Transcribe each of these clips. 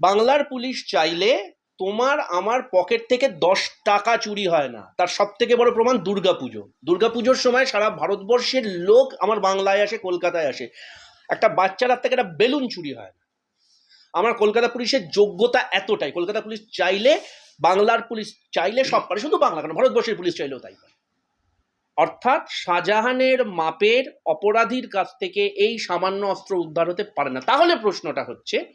বাংলার পুলিশ চাইলে তোমার আমার পকেট থেকে দশ টাকা চুরি হয় না। তার সব থেকে বড় প্রমাণ দুর্গাপুজো দুর্গাপুজোর সময় সারা ভারতবর্ষের লোক আমার বাংলায় আসে, কলকাতায় আসে। একটা বাচ্চার হাত থেকে একটা বেলুন চুরি হয় না। আমার কলকাতা পুলিশের যোগ্যতা এতটাই। কলকাতা পুলিশ চাইলে, বাংলার পুলিশ চাইলে সব পারে, শুধু বাংলা কেন, ভারতবর্ষের পুলিশ চাইলেও তাই পারে। অর্থাৎ শাহজাহানের মাপের অপরাধীর কাছ থেকে এই সামান্য অস্ত্র উদ্ধার হতে পারে না। তাহলে প্রশ্নটা হচ্ছে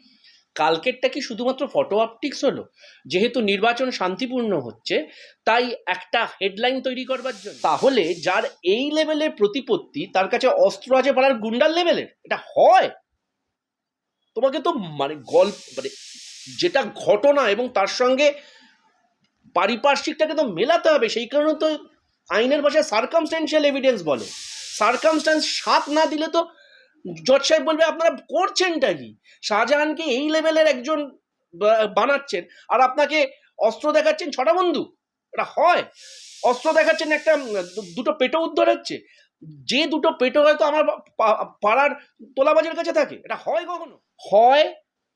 কালকেরটা কি শুধুমাত্র ফটো অপটিক্স হলো? যেহেতু নির্বাচন শান্তিপূর্ণ হচ্ছে, তাই একটা হেডলাইন তৈরি করবার জন্য। তাহলে যার এই লেভেলের প্রতিপত্তি, তার কাছে অস্ত্র আছে পাড়ার গুন্ডার লেভেলের এটা হয়? তোমাকে তো মানে গল্প মানে যেটা ঘটনা এবং তার সঙ্গে পারিপার্শ্বিকটাকে তো মেলাতে হবে, সেই কারণে তো আইনের ভাষায় সার্কামস্ট্যান্সিয়াল এভিডেন্স বলে। সার্কামস্ট্যান্স সাথ না দিলে তো জজ সাহেব বলবে, আপনারা করছেনটা কি? শাহজাহানকে এই লেভেলের একজন বানাচ্ছেন আর আপনাকে অস্ত্র দেখাচ্ছেন ছটা বন্ধু এটা হয়। অস্ত্র দেখাচ্ছেন একটা, দুটো পেটো উদ্ধার হচ্ছে। যে দুটো পেটো হয়তো আমার পাড়ার তোলাবাজের কাছে থাকে, এটা হয় কখনো? হয়।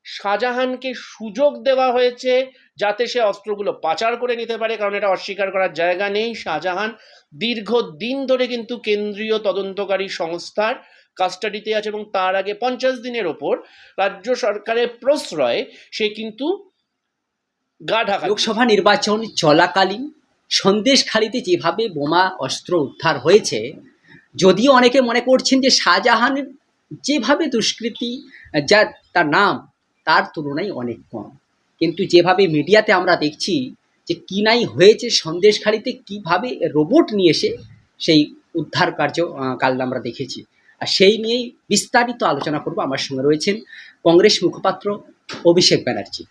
শাহজাহানকে সুযোগ দেওয়া হয়েছে যাতে সে অস্ত্রগুলো পাচার করে নিতে পারে, কারণ এটা অস্বীকার করার জায়গা নেই। শাহজাহান দীর্ঘদিন ধরে কিন্তু কেন্দ্রীয় তদন্তকারী সংস্থার কাস্টাডিতে আছে এবং তার আগে পঞ্চাশ দিনের ওপর রাজ্য সরকারের প্রশ্রয়ে সে কিন্তু গা ঢাকা লোকসভা নির্বাচন চলাকালীন সন্দেশখালিতে যেভাবে বোমা, অস্ত্র উদ্ধার হয়েছে, যদিও অনেকে মনে করছেন যে শাহজাহানের যেভাবে দুষ্কৃতি, যা তার নাম, তার তুলনায় অনেক কম। কিন্তু যেভাবে মিডিয়াতে আমরা দেখছি যে কী নাই হয়েছে সন্দেশখালিতে কীভাবে রোবট নিয়ে এসে সেই উদ্ধার কার্য কাল আমরা দেখেছি। আর সেই নিয়েই বিস্তারিত আলোচনা করব। আমার সঙ্গে রয়েছেন কংগ্রেস মুখপাত্র অভিষেক ব্যানার্জি।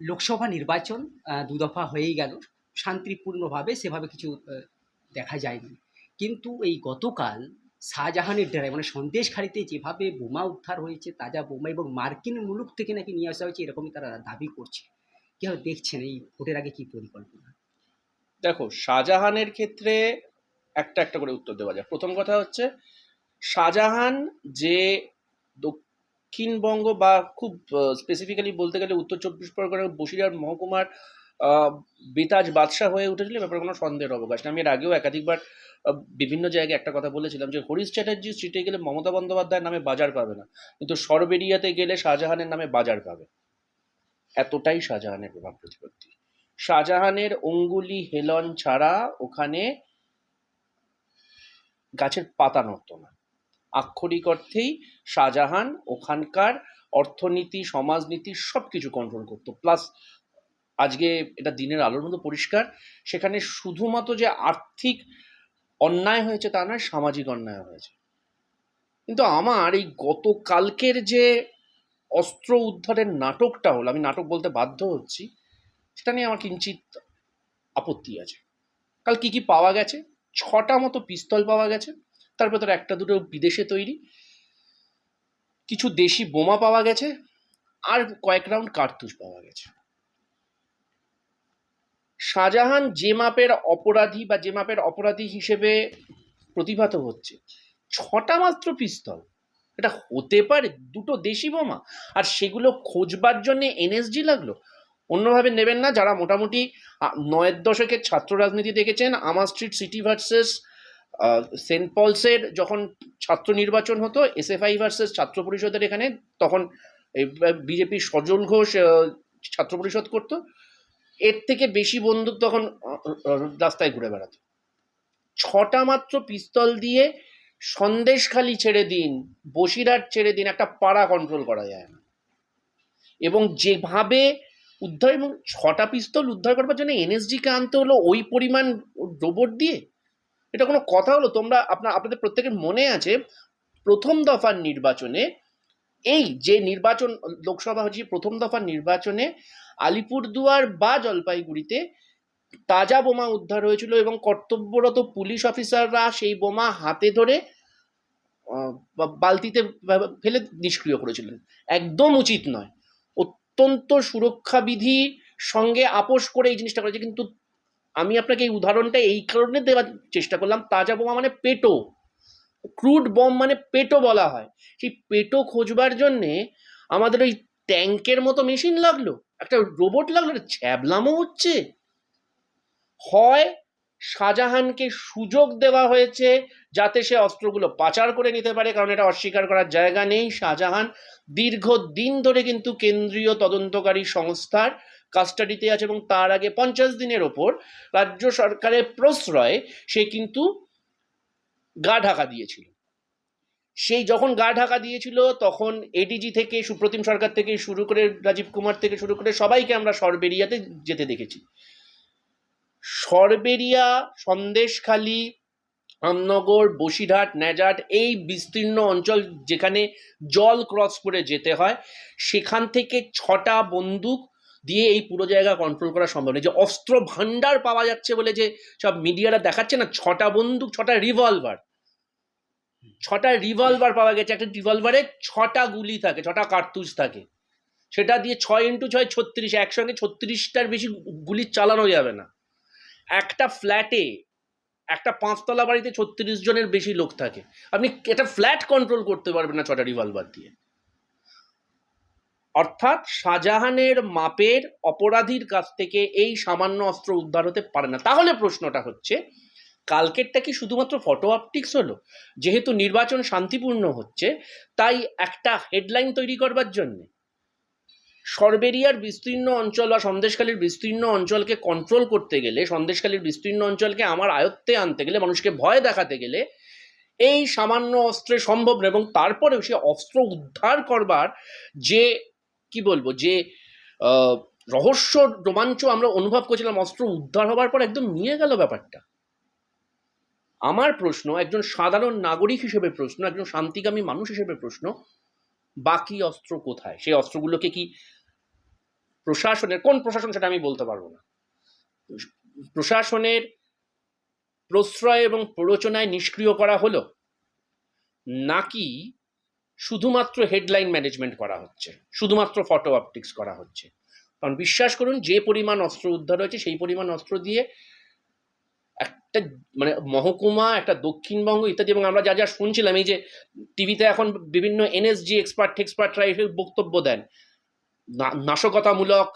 লোকসভা নির্বাচন দু দফা হয়েই গেল। শান্তিপূর্ণভাবে সেভাবে কিছু দেখা যায়নি। কিন্তু এই গতকাল শাহজাহানের ডেরায় মানে সন্দেশখালিতে যেভাবে বোমা উদ্ধার হয়েছে, তাজা বোমা এবং মার্কিন মুলুক থেকে নাকি নিয়ে আসা হয়েছে, এরকমই তারা দাবি করছে। কীভাবে দেখছেন? এই ভোটের আগে কি পরিকল্পনা? দেখো, শাহজাহানের ক্ষেত্রে একটা একটা করে উত্তর দেওয়া যায়। প্রথম কথা হচ্ছে শাহজাহান যে দক্ষিণবঙ্গ বা খুব স্পেসিফিক্যালি বলতে গেলে উত্তর চব্বিশ পরগনার বসিরহাট মহকুমার বেতাজ বাদশাহ হয়ে উঠেছিল ব্যাপারে কোনো সন্দেহের অবকাশ নেই। আমি এর আগেও একাধিকবার বিভিন্ন জায়গায় একটা কথা বলেছিলাম যে হরিশ চ্যাটার্জি স্ট্রিটে গেলে মমতা বন্দ্যোপাধ্যায়ের নামে বাজার পাবে না, কিন্তু সরবেরিয়াতে গেলে শাহজাহানের নামে বাজার পাবে। এতটাই শাহজাহানের প্রভাব প্রতিপত্তি। শাহজাহানের অঙ্গুলি হেলন ছাড়া ওখানে গাছের পাতা নড়তো না। আক্ষরিক অর্থেই শাহজাহান ওখানকার অর্থনীতি, সমাজনীতি সব কিছু কন্ট্রোল করতো। প্লাস আজকে এটা দিনের আলোর মতো পরিষ্কার, সেখানে শুধুমাত্র যে আর্থিক অন্যায় হয়েছে তা নয়, সামাজিক অন্যায় হয়েছে। কিন্তু আমার এই গতকালকের যে অস্ত্র উদ্ধারের নাটকটা হলো, আমি নাটক বলতে বাধ্য হচ্ছি, সেটা নিয়ে আমার কিঞ্চিত আপত্তি আছে। কাল কি কি পাওয়া গেছে? ছটা মতো পিস্তল পাওয়া গেছে। তার ভেতরে একটা দুটো বিদেশে তৈরি। কিছু দেশি বোমা পাওয়া গেছে আর কয়েক রাউন্ড কার্তুজ পাওয়া গেছে। শাহজাহান যে মাপের অপরাধী বা যে মাপের অপরাধী হিসেবে প্রতিভাত হচ্ছে, ছটা মাত্র পিস্তল। এটা হতে পারে দুটো দেশি বোমা। আর সেগুলো খোঁজবার জন্য এনএসজি লাগল? অন্যভাবে নেবেন না, যারা মোটামুটি নয়ের দশকের ছাত্র রাজনীতি দেখেছেন, আমার স্ট্রিট সিটি ভার্সেস সেন্ট পলসের যখন ছাত্র নির্বাচন হতো এসএফআই ভার্সেস ছাত্র পরিষদের এখানে, তখন বিজেপি সজল ঘোষ ছাত্র পরিষদ করতো। এর থেকে বেশি বন্দুক তখন রাস্তায় ঘুরে বেড়াতো। ছটা মাত্র পিস্তল দিয়ে সন্দেশখালি ছেড়ে দিন, বসিরহাট ছেড়ে দিন, একটা পাড়া কন্ট্রোল করা যায় না। এবং যেভাবে উদ্ধার এবং ছটা পিস্তল উদ্ধার করবার জন্য এনএসজিকে আনতে হলো, ওই পরিমাণ রোবট দিয়ে এটা কোনো কথা হলো? তোমরা আপনার আপনাদের প্রত্যেকের মনে আছে প্রথম দফার নির্বাচনে এই যে নির্বাচন, লোকসভা হচ্ছে প্রথম দফার নির্বাচনে আলিপুরদুয়ার বা জলপাইগুড়িতে তাজা বোমা উদ্ধার হয়েছিল এবং কর্তব্যরত পুলিশ অফিসাররা সেই বোমা হাতে ধরে বালতিতে ফেলে নিষ্ক্রিয় করেছিলেন। একদম উচিত নয়। অত্যন্ত সুরক্ষা বিধির সঙ্গে আপোষ করে এই জিনিসটা করেছে কিন্তু আমি আপনাকে এই উদাহরণটা এই কারণে দেওয়ার চেষ্টা করলাম, তাজা বোমা মানে পেটো। ক্রুড বম মানে পেটো বলা হয়। সেই পেটো খোঁজবার জন্যে আমাদের ওই ট্যাঙ্কের মতো মেশিন লাগল। একটা রোবট লাগল ছ্যাবলামও হচ্ছে। হয় শাহজাহানকে সুযোগ দেওয়া হয়েছে যাতে সে অস্ত্রগুলো পাচার করে নিতে পারে, কারণ এটা অস্বীকার করার জায়গা নেই শাহজাহান। দীর্ঘদিন ধরে কিন্তু কেন্দ্রীয় তদন্তকারী সংস্থার কাস্টাডিতে আছে এবং তার আগে পঞ্চাশ দিনের ওপর রাজ্য সরকারের প্রশ্রয়ে সে কিন্তু গা ঢাকা দিয়েছিল। সেই যখন গা ঢাকা দিয়েছিল, তখন এডিজি থেকে, সুপ্রতিম সরকার থেকে শুরু করে রাজীব কুমার থেকে শুরু করে সবাইকে আমরা সরবেরিয়াতে যেতে দেখেছি। সরবেরিয়া, সন্দেশখালী আমনগর বসিরহাট নেজাট এই বিস্তীর্ণ অঞ্চল যেখানে জল ক্রস করে যেতে হয়, সেখান থেকে ছটা বন্দুক দিয়ে এই পুরো জায়গা কন্ট্রোল করা সম্ভব নয়। যে অস্ত্র ভান্ডার পাওয়া যাচ্ছে বলে যে সব মিডিয়ারা দেখাচ্ছে না, ছটা বন্দুক, ছটা রিভলভার ছটা রিভলভার পাওয়া গেছে। একটা রিভলভারে ছটা গুলি থাকে, ছটা কার্তুজ থাকে। সেটা দিয়ে ছয় ইন্টু ছয় ছত্রিশ, একসঙ্গে ছত্রিশটার বেশি গুলি চালানো যাবে না। একটা ফ্ল্যাটে একটা পাঁচতলা বাড়িতে ছত্রিশ জনের বেশি লোক থাকে। আপনি এটা ফ্ল্যাট কন্ট্রোল করতে পারবেন না ছটা রিভলভার দিয়ে। অর্থাৎ শাহজাহানের মাপের অপরাধীর কাছ থেকে এই সামান্য অস্ত্র উদ্ধার হতে পারে না। তাহলে প্রশ্নটা হচ্ছে, কালকেরটা কি শুধুমাত্র ফটো অপটিক্স হলো? যেহেতু নির্বাচন শান্তিপূর্ণ হচ্ছে, তাই একটা হেডলাইন তৈরি করবার জন্যে সরবেরিয়ার বিস্তীর্ণ অঞ্চল বা সন্দেশখালীর বিস্তীর্ণ অঞ্চলকে কন্ট্রোল করতে গেলে, সন্দেশখালীর বিস্তীর্ণ অঞ্চলকে আমার আয়ত্তে আনতে গেলে, মানুষকে ভয় দেখাতে গেলে এই সামান্য অস্ত্রে সম্ভব না এবং তারপরেও সে অস্ত্র উদ্ধার করবার যে কি বলব? যে রহস্য রোমাঞ্চ আমরা অনুভব করছিলাম, অস্ত্র উদ্ধার হবার পর একদম নিয়ে গেল ব্যাপারটা। আমার প্রশ্ন, একজন সাধারণ নাগরিক হিসেবে প্রশ্ন, একজন শান্তিকামী মানুষ হিসেবে প্রশ্ন, বাকি অস্ত্র কোথায়? সেই অস্ত্রগুলোকে কি প্রশাসনের, কোন প্রশাসন সেটা আমি বলতে পারব না। প্রশাসনের প্রশ্রয় এবং প্ররোচনায় নিষ্ক্রিয় করা হলো, নাকি শুধুমাত্র হেডলাইন ম্যানেজমেন্ট করা হচ্ছে, শুধুমাত্র ফটো অপটিক্স করা হচ্ছে। কারণ বিশ্বাস করুন, যে পরিমাণ অস্ত্র উদ্ধার হয়েছে, সেই পরিমাণ অস্ত্র দিয়ে একটা মানে মহকুমা, একটা দক্ষিণবঙ্গ ইত্যাদি, এবং আমরা যা যা শুনছিলাম, এই যে টিভিতে এখন বিভিন্ন এনএসজি এক্সপার্ট এক্সপার্টরা এসে বক্তব্য দেন। নাশকতামূলক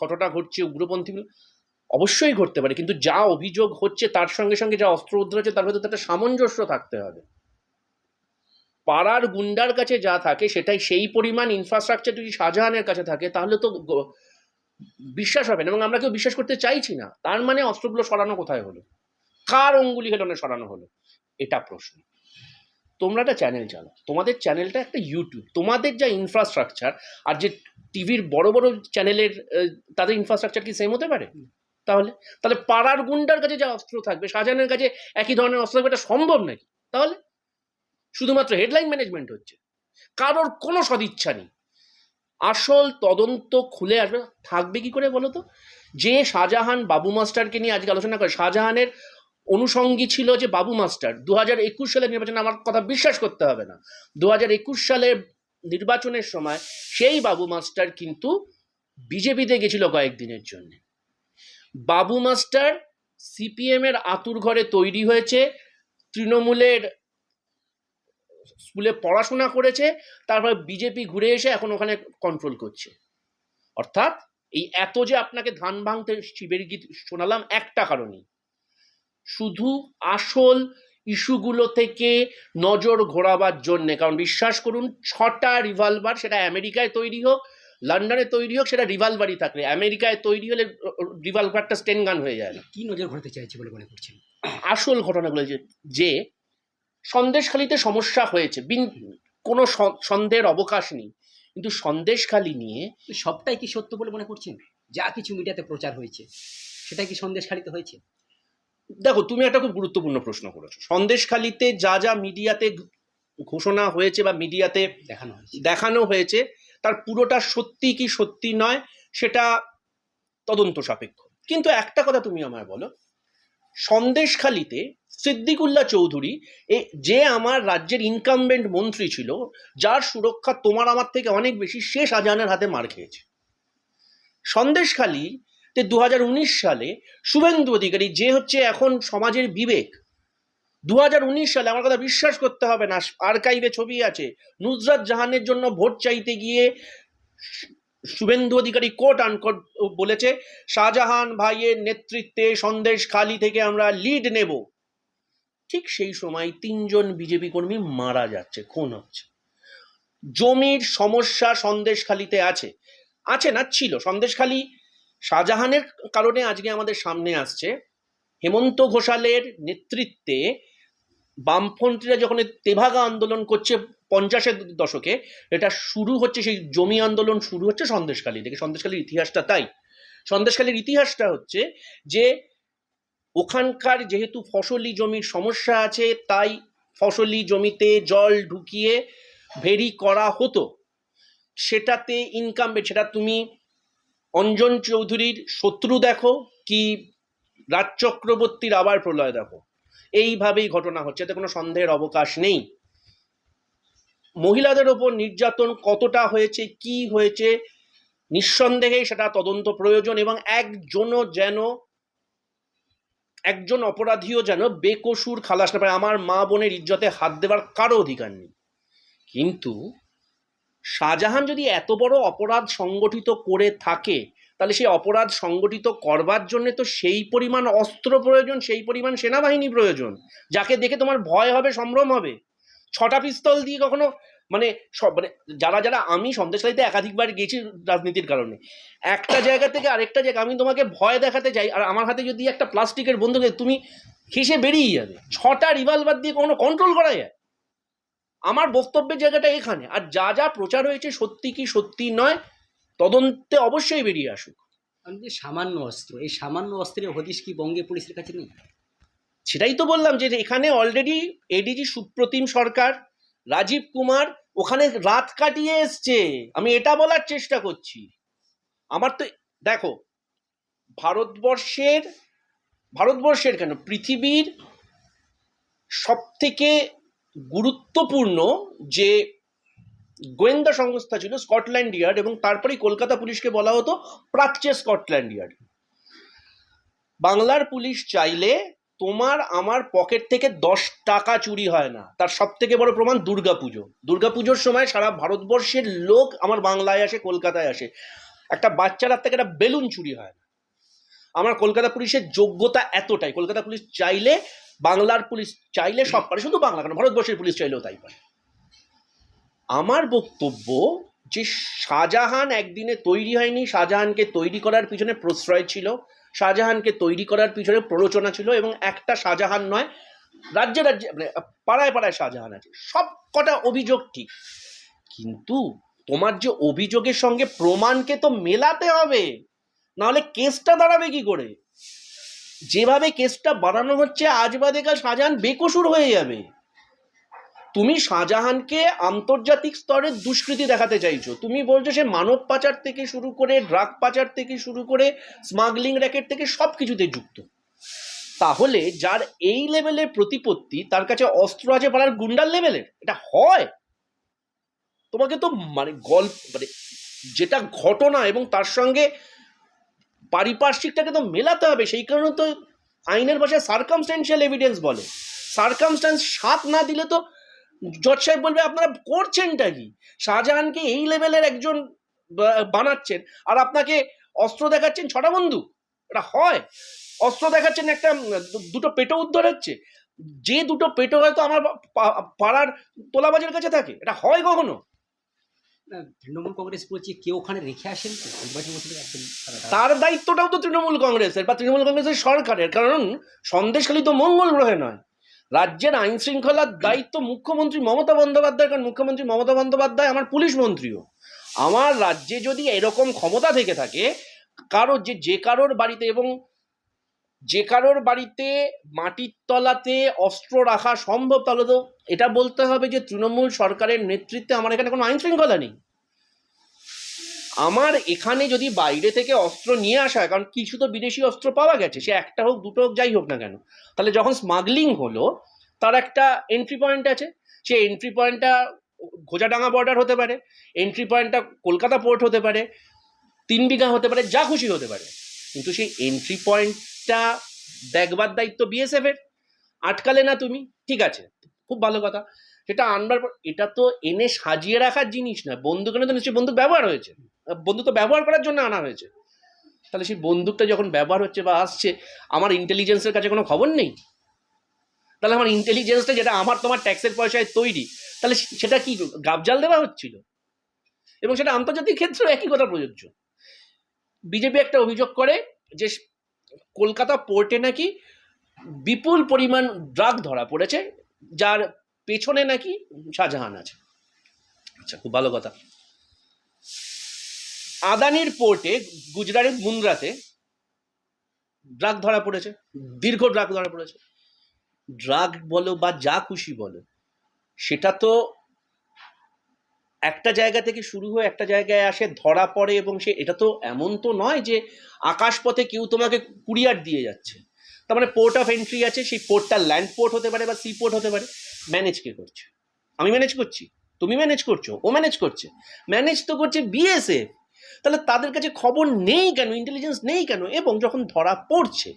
ঘটনা ঘটছে, উগ্রপন্থী অবশ্যই ঘটতে পারে, কিন্তু যা অভিযোগ হচ্ছে, তার সঙ্গে সঙ্গে যা অস্ত্র উদ্ধার হচ্ছে, তার ভেতরে একটা সামঞ্জস্য থাকতে হবে। পাড়ার গুন্ডার কাছে যা থাকে, সেটাই সেই পরিমাণ ইনফ্রাস্ট্রাকচার যদি শাহজাহানের কাছে থাকে, তাহলে তো বিশ্বাস হবে না এবং আমরা কেউ বিশ্বাস করতে চাইছি না। তার মানে অস্ত্রগুলো সরানো কোথায় হলো? কার অঙ্গুলি হেলনে সরানো হলো? এটা প্রশ্ন। তোমরা একটা চ্যানেল চালাও। তোমাদের চ্যানেলটা একটা ইউটিউব তোমাদের যা ইনফ্রাস্ট্রাকচার আর যে টিভির বড় বড় চ্যানেলের তাদের ইনফ্রাস্ট্রাকচার কি সেম হতে পারে? তাহলে তাহলে পাড়ার গুন্ডার কাছে যা অস্ত্র থাকবে, শাহজাহানের কাছে একই ধরনের অস্ত্র থাকবে, এটা সম্ভব নাকি? তাহলে শুধুমাত্র হেডলাইন ম্যানেজমেন্ট হচ্ছে। কারোর কোনো সদিচ্ছা নেই। আসল তদন্ত খুলে আসবে। থাকবে কি করে বলো তো? যে শাহজাহান বাবু মাস্টারকে নিয়ে আজকে আলোচনা করে, শাহজাহানের অনুষঙ্গী ছিল যে বাবু মাস্টার দু হাজার একুশ সালের নির্বাচনে, আমার কথা বিশ্বাস করতে হবে না। দু হাজার একুশ সালের নির্বাচনের সময় সেই বাবু মাস্টার কিন্তু বিজেপিতে গেছিল কয়েকদিনের জন্য। বাবু মাস্টার সিপিএম এর আতুর ঘরে তৈরি হয়েছে, তৃণমূলের স্কুলে পড়াশোনা করেছে তারপর বিজেপি ঘুরে এসে এখন ওখানে কন্ট্রোল করছে। অর্থাৎ এই এত যে আপনাকে ধান ভাঙতে শিবের গীত শোনালাম একটা কারণেই। শুধু আসল ইস্যুগুলো থেকে নজর ঘোরাবার জন্যে কারণ বিশ্বাস করুন ছটা রিভলভার সেটা আমেরিকায় তৈরি হোক লন্ডনে তৈরি হোক সেটা রিভলভারই থাকলে। আমেরিকায় তৈরি হলে রিভলভারটা স্টেন গান হয়ে যায় না। কি নজর ঘটাতে চাইছে বলে মনে করছেন? আসল ঘটনাগুলো যে যে সন্দেশখালিতে সমস্যা হয়েছে। বিন কোনো সন্দেহের অবকাশ নেই। কিন্তু সন্দেশখালি নিয়ে সবটাই কি সত্য বলে মনে করছেন? যা কিছু মিডিয়াতে প্রচার হয়েছে সেটাই কি সন্দেশখালিতে হয়েছে? দেখো তুমি একটা খুব গুরুত্বপূর্ণ প্রশ্ন করেছ। সন্দেশখালিতে যা যা মিডিয়াতে ঘোষণা হয়েছে বা মিডিয়াতে দেখানো হয়েছে। দেখানো হয়েছে তার পুরোটা সত্যি কি সত্যি নয় সেটা তদন্ত সাপেক্ষ। কিন্তু একটা কথা তুমি আমায় বলো সন্দেশখালিতে সিদ্দিকুল্লাহ চৌধুরী এ যে আমার রাজ্যের ইনকামবেন্ট মন্ত্রী ছিল, যার সুরক্ষা তোমার আমার থেকে অনেক বেশি, সে শাহজাহানের হাতে মার খেয়েছে। সন্দেশখালিতে দু হাজার উনিশ সালে শুভেন্দু অধিকারী, যে হচ্ছে এখন সমাজের বিবেক দু সালে আমার কথা বিশ্বাস করতে হবে না, আর্কাইভে ছবি আছে, নুসরাত জাহানের জন্য ভোট চাইতে গিয়ে শুভেন্দু অধিকারী কোট আনকোট বলেছে, শাহজাহান ভাইয়ের নেতৃত্বে সন্দেশখালি থেকে আমরা লিড নেব। ঠিক সেই সময় তিনজন বিজেপি কর্মী মারা যাচ্ছে, খুন হচ্ছে। জমির সমস্যা সন্দেশখালিতে আছে। আছে না, ছিল। সন্দেশখালি শাহজাহানের কারণে আজকে আমাদের সামনে আসছে। হেমন্ত ঘোষালের নেতৃত্বে বামপন্থীরা যখন তেভাগা আন্দোলন করছে পঞ্চাশের দশকে, এটা শুরু হচ্ছে সেই জমি আন্দোলন শুরু হচ্ছে সন্দেশকালী থেকে সন্দেশকালীর ইতিহাসটা তাই। সন্দেশকালীর ইতিহাসটা হচ্ছে যে, ওখানকার যেহেতু ফসলি জমির সমস্যা আছে, তাই ফসলি জমিতে জল ঢুকিয়ে ভেরি করা হতো। সেটাতে ইনকাম সেটা তুমি অঞ্জন চৌধুরীর শত্রু দেখো, কি রাজ চক্রবর্তীর আবার প্রলয় দেখো। এইভাবেই ঘটনা হচ্ছে, এতে কোনো সন্দেহের অবকাশ নেই। মহিলাদের ওপর নির্যাতন কতটা হয়েছে, কি হয়েছে, নিঃসন্দেহে সেটা তদন্ত প্রয়োজন এবং একজনও যেন, একজন অপরাধীও যেন বেকসুর খালাস না পায়। আমার মা বোনের ইজ্জতে হাত দেওয়ার কারও অধিকার নেই। কিন্তু শাহজাহান যদি এত বড় অপরাধ সংগঠিত করে থাকে তাহলে সেই অপরাধ সংগঠিত করবার জন্য তো সেই পরিমাণ অস্ত্র প্রয়োজন সেই পরিমাণ সেনাবাহিনী প্রয়োজন যাকে দেখে তোমার ভয় হবে সম্ভ্রম হবে। ছটা পিস্তল দিয়ে কখনো মানে সব মানে যারা যারা আমি সন্দেশকারীতে একাধিকবার গেছি রাজনীতির কারণে একটা জায়গা থেকে আরেকটা জায়গা আমি তোমাকে ভয় দেখাতে চাই আর আমার হাতে যদি একটা প্লাস্টিকের বন্দুক থাকে, তুমি হেসে বেরিয়ে যাবে। ছটা রিভলভার দিয়ে কোনো কন্ট্রোল করা যায়? আমার বক্তব্যের জায়গাটা এখানে। আর যা যা প্রচার হয়েছে সত্যি কি সত্যি নয় তদন্তে অবশ্যই বেরিয়ে আসুক। আমি যে সামান্য অস্ত্র এই সামান্য অস্ত্রের হদিশ কি বঙ্গে পুলিশের কাছে নেই? সেটাই তো বললাম যে এখানে অলরেডি এডিজি সুপ্রতিম সরকার রাজীব কুমার ওখানে রাত কাটিয়ে এসছে। আমি এটা বলার চেষ্টা করছি। আমার তো দেখো ভারতবর্ষের ভারতবর্ষের কেন? পৃথিবীর সব থেকে গুরুত্বপূর্ণ যে গোয়েন্দা সংস্থা ছিল স্কটল্যান্ড ইয়ার্ড এবং তারপরেই কলকাতা পুলিশকে বলা হতো প্রাচ্যে স্কটল্যান্ড ইয়ার্ড। বাংলার পুলিশ চাইলে তোমার আমার পকেট থেকে দশ টাকা চুরি হয় না। তার সব থেকে বড় প্রমাণ দুর্গাপুজো দুর্গাপুজোর সময় সারা ভারতবর্ষের লোক আমার বাংলায় আসে, কলকাতায় আসে। একটা বাচ্চার হাত থেকে একটা বেলুন চুরি হয় না। আমার কলকাতা পুলিশের যোগ্যতা এতটাই। কলকাতা পুলিশ চাইলে বাংলার পুলিশ চাইলে সব পারে, শুধু বাংলা কেন ভারতবর্ষের পুলিশ চাইলেও তাই পারে। আমার বক্তব্য যে শাহজাহান একদিনে তৈরি হয়নি, শাহজাহানকে তৈরি করার পিছনে প্রশ্রয় ছিল, শাহজাহানকে তৈরি করার পিছনে প্ররোচনা ছিল এবং একটা শাহজাহান নয়, রাজ্যে রাজ্যে মানে পাড়ায় পাড়ায় শাহজাহান আছে। সব কটা অভিযোগ ঠিক। কিন্তু তোমার যে অভিযোগের সঙ্গে প্রমাণকে তো মেলাতে হবে, নাহলে কেসটা দাঁড়াবে কি করে? যেভাবে কেসটা বাড়ানো হচ্ছে, আজ বাদে কাল শাহজাহান বেকসুর হয়ে যাবে। তুমি শাহজাহানকে আন্তর্জাতিক স্তরের দুষ্কৃতি দেখাতে চাইছো। তুমি বলছো সে মানব পাচার থেকে শুরু করে ড্রাগ পাচার থেকে শুরু করে স্মাগলিং র্যাকেট থেকে সব কিছুতে যুক্ত। তাহলে যার এই লেভেলের প্রতিপত্তি, তার কাছে অস্ত্র আছে পাড়ার গুন্ডার লেভেলের? এটা হয়? তোমাকে তো মানে গল্প মানে যেটা ঘটনা এবং তার সঙ্গে পারিপার্শ্বিকটাকে তো মেলাতে হবে, সেই কারণে তো আইনের ভাষায় সার্কামস্টেন্সিয়াল এভিডেন্স বলে। সার্কামস্ট্যান্স সাথ না দিলে তো জজ সাহেব বলবে আপনারা করছেনটা কি? শাহজাহানকে এই লেভেলের একজন বানাচ্ছেন আর আপনাকে অস্ত্র দেখাচ্ছেন ছটা বন্ধু এটা হয়। অস্ত্র দেখাচ্ছেন একটা দুটো পেটো উদ্ধার হচ্ছে। যে দুটো পেটো হয়তো আমার পাড়ার তোলাবাজের কাছে থাকে এটা হয় কখনো? তৃণমূল কংগ্রেস বলছে কেউ ওখানে রেখে আসেন তার দায়িত্বটাও তো তৃণমূল কংগ্রেসের বা তৃণমূল কংগ্রেসের সরকারের কারণ সন্দেশখালী তো মঙ্গল গ্রহে নয়। রাজ্যের আইন শৃঙ্খলার দায়িত্ব মুখ্যমন্ত্রী মমতা বন্দ্যোপাধ্যায় কারণ মুখ্যমন্ত্রী মমতা বন্দ্যোপাধ্যায় আমার পুলিশ মন্ত্রীও। আমার রাজ্যে যদি এরকম ক্ষমতা থেকে থাকে, কারও যে যে কারোর বাড়িতে এবং যে কারোর বাড়িতে মাটির তলাতে অস্ত্র রাখা সম্ভব, তাহলে তো এটা বলতে হবে যে তৃণমূল সরকারের নেতৃত্বে আমার এখানে কোনো আইন শৃঙ্খলা নেই। আমার এখানে যদি বাইরে থেকে অস্ত্র নিয়ে আসা হয়, কারণ কিছু তো বিদেশি অস্ত্র পাওয়া গেছে, সে একটা হোক, দুটো হোক, যাই হোক না কেন। তাহলে যখন স্মাগলিং হলো, তার একটা এন্ট্রি পয়েন্ট আছে। সে এন্ট্রি পয়েন্টটা ঘোজাডাঙ্গা বর্ডার হতে পারে এন্ট্রি পয়েন্টটা কলকাতা পোর্ট হতে পারে, তিন বিঘা হতে পারে, যা খুশি হতে পারে। কিন্তু সেই এন্ট্রি পয়েন্টটা দেখবার দায়িত্ব বিএসএফ এর। আটকালে না তুমি, ঠিক আছে, খুব ভালো কথা। সেটা আনবার পর, এটা তো এনে সাজিয়ে রাখার জিনিস না বন্দুক এনে তো নিশ্চয়ই বন্দুক ব্যবহার হয়েছে। বন্দুক তো ব্যবহার করার জন্য আনা হয়েছে। তাহলে সেই বন্দুকটা যখন ব্যবহার হচ্ছে বা আসছে, আমার ইন্টেলিজেন্সের কাছে কোনো খবর নেই? তাহলে আমার ইন্টেলিজেন্সটা যেটা আমার তোমার ট্যাক্সের পয়সায় তৈরি, তাহলে সেটা কি গাবজাল দেওয়া হচ্ছিল? এবং সেটা আন্তর্জাতিক ক্ষেত্রেও একই কথা প্রযোজ্য। বিজেপি একটা অভিযোগ করে যে কলকাতা পোর্টে নাকি বিপুল পরিমাণ ড্রাগ ধরা পড়েছে, যার পেছনে নাকি শাহজাহান আছে। আচ্ছা খুব ভালো কথা। আদানির পোর্টে গুজরাটের মুন্দ্রাতে ড্রাগ ধরা পড়েছে, দীর্ঘ ড্রাগ ধরা পড়েছে। ড্রাগ বলো বা যা খুশি বলো, সেটা তো একটা জায়গা থেকে শুরু হয়ে একটা জায়গায় আসে, ধরা পড়ে এবং সে, এটা তো এমন তো নয় যে আকাশপথে কেউ তোমাকে কুরিয়ার দিয়ে যাচ্ছে। তার মানে পোর্ট অফ এন্ট্রি আছে, সেই পোর্টটা ল্যান্ড পোর্ট হতে পারে বা সি পোর্ট হতে পারে ম্যানেজ কে করছে? আমি ম্যানেজ করছি? তুমি ম্যানেজ করছ? ও ম্যানেজ করছে? ম্যানেজ তো করছে বিএসএফ তাহলে তাদের কাছে খবর নেই কেন? ইন্টেলিজেন্স নেই কেন? এবং যখন ধরা পড়ছে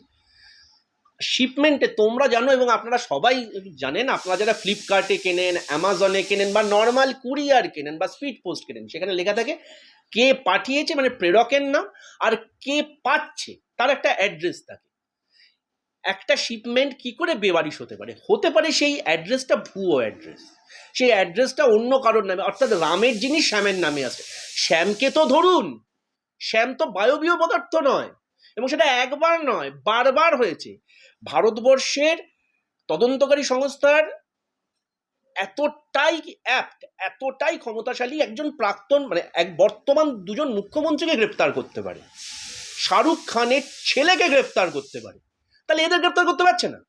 শিপমেন্টে তোমরা জানো এবং আপনারা সবাই জানেন, আপনারা যারা ফ্লিপকার্টে কেনেন অ্যামাজনে কেনেন বা নর্মাল কুরিয়ার কেনেন বা স্পিড পোস্ট কেনেন, সেখানে লেখা থাকে, কে পাঠিয়েছে মানে প্রেরকের নাম আর কে পাচ্ছে, তার একটা অ্যাড্রেস থাকে। একটা শিপমেন্ট কি করে বেবারিশ হতে পারে? হতে পারে সেই অ্যাড্রেসটা ভুয়ো অ্যাড্রেস সেই অ্যাড্রেসটা অন্য কারোর নামে, অর্থাৎ রামের জিনিস শ্যামের নামে আছে। শ্যামকে তো ধরুন, শ্যাম তো বায়বীয় পদার্থ নয়, এবং সেটা একবার নয়, বারবার হয়েছে। ভারতবর্ষের তদন্তকারী সংস্থার এতটাই অ্যাপ্ট এতটাই ক্ষমতাশালী একজন প্রাক্তন মানে এক বর্তমান দুজন মুখ্যমন্ত্রীকে গ্রেপ্তার করতে পারে। শাহরুখ খানের ছেলেকে গ্রেপ্তার করতে পারে। তাহলে এদের গ্রেপ্তার করতে পারছে না?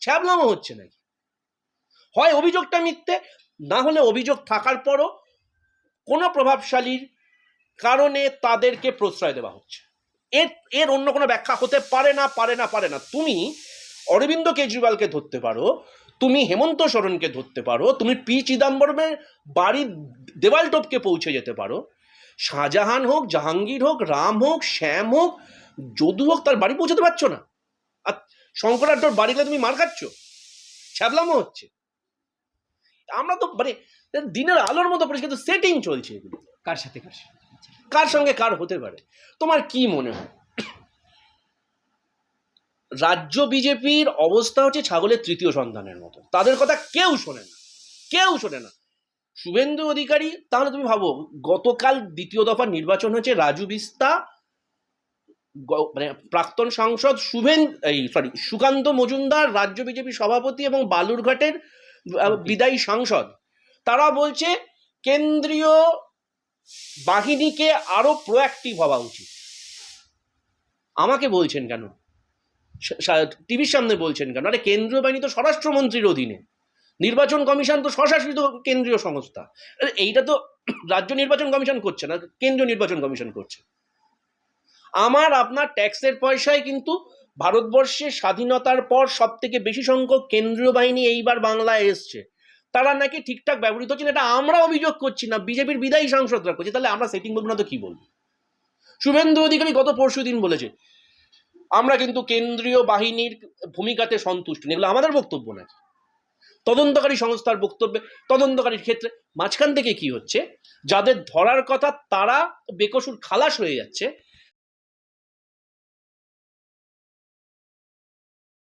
ছ্যাবলামো হচ্ছে নাকি? হয় অভিযোগটা মিথ্যে, না হলে অভিযোগ থাকার পরও কোনো প্রভাবশালীর কারণে তাদেরকে প্রশ্রয় দেওয়া হচ্ছে। এর এর অন্য কোনো ব্যাখ্যা হতে পারে না পারে না পারে না। তুমি অরবিন্দ কেজরিওয়ালকে ধরতে পারো, তুমি হেমন্ত সোরেনকে ধরতে পারো, তুমি পি চিদম্বরমের বাড়ির দেওয়াল টপকে পৌঁছে যেতে পারো। শাহজাহান হোক, জাহাঙ্গীর হোক, রাম হোক, শ্যাম হোক, যদু হোক, তার বাড়ি পৌঁছাতে পারছ না। আর শঙ্করাড্ডর বাড়ি গেলে তুমি মার খাচ্ছ? ছ্যাবলামো হচ্ছে। আমরা তো মানে দিনের আলোর মতো পরিষ্কার সেটিং চলছে এগুলো। কার সাথে কার সাথে? কার সঙ্গে কার হতে পারে? তোমার কি মনে হয়? রাজ্য বিজেপির অবস্থা হচ্ছে ছাগলের তৃতীয় সন্তানের মতো। তাদের কথা কেউ শোনে না। কেউ শোনে না। শুভেন্দু অধিকারী তাহলে তুমি ভাবো গতকাল দ্বিতীয় দফা নির্বাচন হয়েছে রাজু বিস্তা মানে প্রাক্তন সাংসদ শুভেন এই সরি সুকান্ত মজুমদার রাজ্য বিজেপি সভাপতি এবং বালুরঘাটের বিদায়ী সাংসদ। তারা বলছে কেন্দ্রীয় বাহিনীকে আরও প্রোঅ্যাক্টিভ হওয়া উচিত। আমাকে বলছেন কেন? টিভির সামনে বলছেন কেন? আরে কেন্দ্রীয় বাহিনী তো স্বরাষ্ট্রমন্ত্রীর অধীনে। নির্বাচন কমিশন তো স্বশাসিত কেন্দ্রীয় সংস্থা। এইটা তো রাজ্য নির্বাচন কমিশন করছে না কেন্দ্রীয় নির্বাচন কমিশন করছে। আমার আপনার ট্যাক্সের পয়সায় কিন্তু ভারতবর্ষের স্বাধীনতার পর সব থেকে বেশি সংখ্যক কেন্দ্রীয় বাহিনী এইবার বাংলায় এসছে। তারা নাকি ঠিকঠাক ব্যবহৃত হচ্ছে এটা আমরা অভিযোগ করছি না, বিজেপির বিদায়ী সাংসদরা করছে। তাহলে আমরা সেটিং বলব না তো কি বলব? শুভেন্দু অধিকারী গত পরশু দিন বলেছে, আমরা কিন্তু কেন্দ্রীয় বাহিনীর ভূমিকাতে সন্তুষ্ট। এগুলো আমাদের বক্তব্য নাকি? তদন্তকারী সংস্থার বক্তব্যে, তদন্তকারীর ক্ষেত্রে মাঝখান থেকে কি হচ্ছে? যাদের ধরার কথা তারা বেকসুর খালাস হয়ে যাচ্ছে